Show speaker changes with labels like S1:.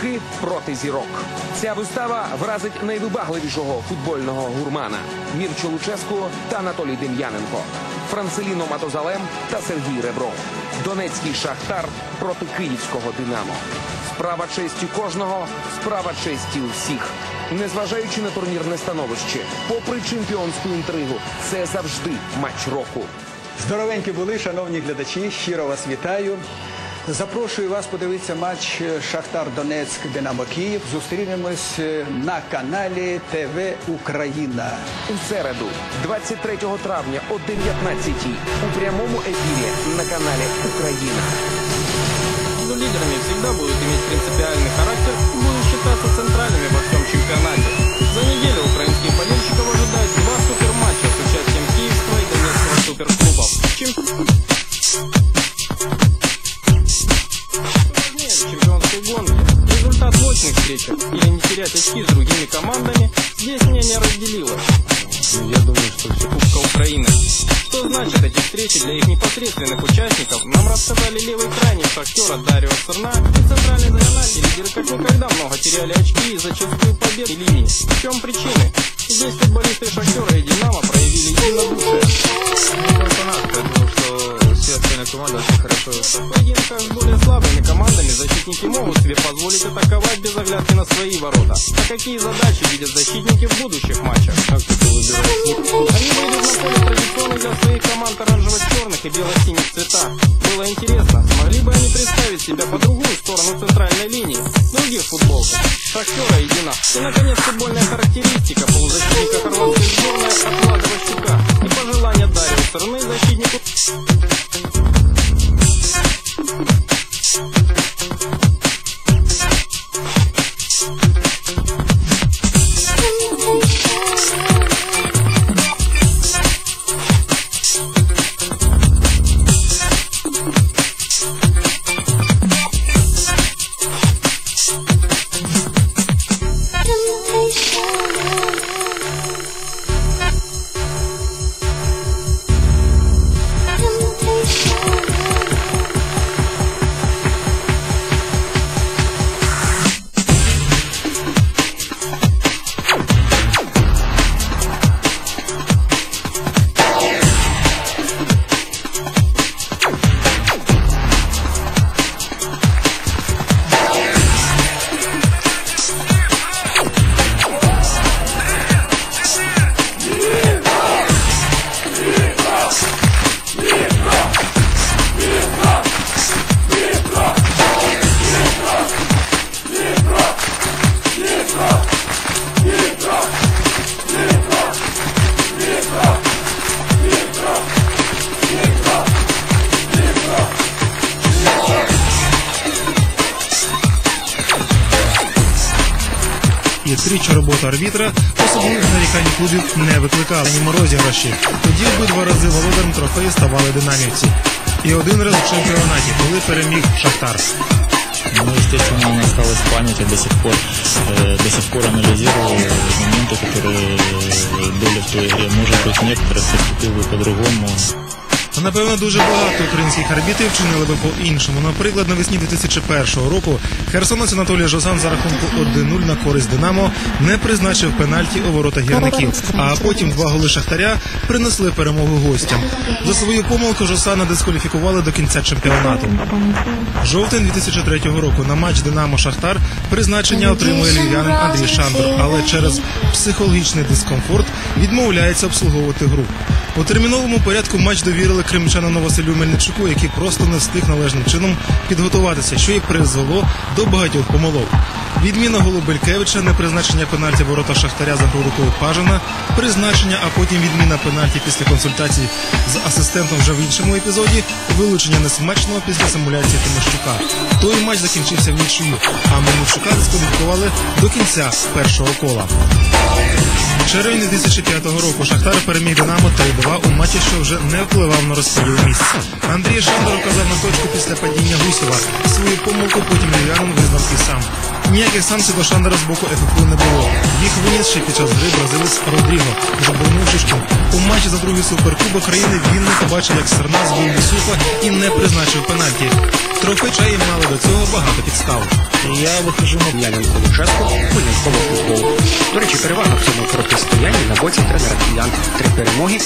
S1: Зірки проти зірок. Ця вистава вразить найвибагливішого футбольного гурмана Мірчо Луческу та Анатолій Дем'яненко, Францеліно Матозалем та Сергій Ребров. Донецький шахтар проти київського Динамо. Справа честі кожного, справа честі усіх. Незважаючи на турнірне становище, попри чемпіонську інтригу, це завжди матч року.
S2: Здоровенькі були, шановні глядачі. Щиро вас вітаю. Запрошую вас подивитися матч Шахтар Донецьк Динамо Київ. Зустрінемось е, на каналі ТВ Україна.
S1: У середу, 23 травня о 19 у прямому ефірі на каналі Україна.
S3: Между лидерами всегда будут иметь принципиальный характер и будут считаться центральными во всем чемпионате. За неделю украинских болельщиков ожидают два суперматча с участием киевского и донецкого суперклубов. Чем... Чемпионской гонке. Результат мощных встречах или не терять очки с другими командами, здесь мнение разделилось. Я думаю, что все Кубка Украины. Что значит эти встречи для их непосредственных участников, нам рассказали левый крайний шахтера Дарио Сырна и центральный загонатель лидеры как никогда много теряли очки и зачастую побед и линий. В чем причины? Здесь футболисты Шахтера и Динамо проявили единодушие.
S4: Я думаю, что все остальные команды очень хорошо
S3: В поединках с более слабыми командами защитники могут себе позволить атаковать без оглядки на свои ворота. А какие задачи видят защитники в будущих матчах? Как это выбирать? Для своих команд оранжево-черных и бело-синих цветах. Было интересно, смогли бы они представить себя по другую сторону центральной линии, в других футболках, Шахтера и. И, наконец, футбольная характеристика полузащитника хорватской сборной от Ващука и пожелания Дарьи стороны защитнику
S5: тричі робота арбітра особливих нарікань клубів не викликала ні розіграші. Тоді обидва рази володарем трофею ставали динамівці. І один раз у чемпіонаті, коли переміг Шахтар.
S6: Ну, естественно, он осталось в памяти до сих пор. э, до сих пор анализирую моменты, которые э, были в той игре. Может быть, некоторые поступил бы по-другому.
S5: Напевно, дуже багато українських арбітрів вчинили би по-іншому. Наприклад, навесні 2001 року херсонець Анатолій Жозан за рахунку 1-0 на користь Динамо не призначив пенальті у ворота гірників, а потім два голи Шахтаря принесли перемогу гостям. За свою помилку Жосана дискваліфікували до кінця чемпіонату. Жовтень 2003 року на матч Динамо Шахтар призначення отримує львів'янин Андрій Шандор, але через психологічний дискомфорт відмовляється обслуговувати гру. У терміновому порядку матч довірили кримчанину Василю Мельничуку, який просто не встиг належним чином підготуватися, що і призвело до багатьох помилок. Відміна голу Белькевича, непризначення пенальті ворота Шахтаря за гру рукою Пажина, призначення, а потім відміна пенальті після консультацій з асистентом вже в іншому епізоді, вилучення несмачного після симуляції Тимощука. Той матч закінчився в нічию, а Мельничука дискваліфікували до кінця першого кола. Червень 2005 року Шахтар переміг Динамо 3-2 у матчі, що вже не впливав на розподіл місць. Андрій Шандор указав на точку після падіння Гусєва. Свою помилку потім львів'янин визнав і сам. Ніяких санкцій до Шандера з боку ФФУ не було. Їх виніс ще під час гри бразилець Родріго, заборонив Шишкін. У матчі за другий суперкубок країни він не побачив, як Серна збив Лісуха і не призначив пенальті. Трофи чаї мали до цього багато підстав.
S7: Я вихожу на Яненко Луческо, Хмельницького футболу. До речі, перевага в цьому протистоянні на боці тренера киян. Три перемоги,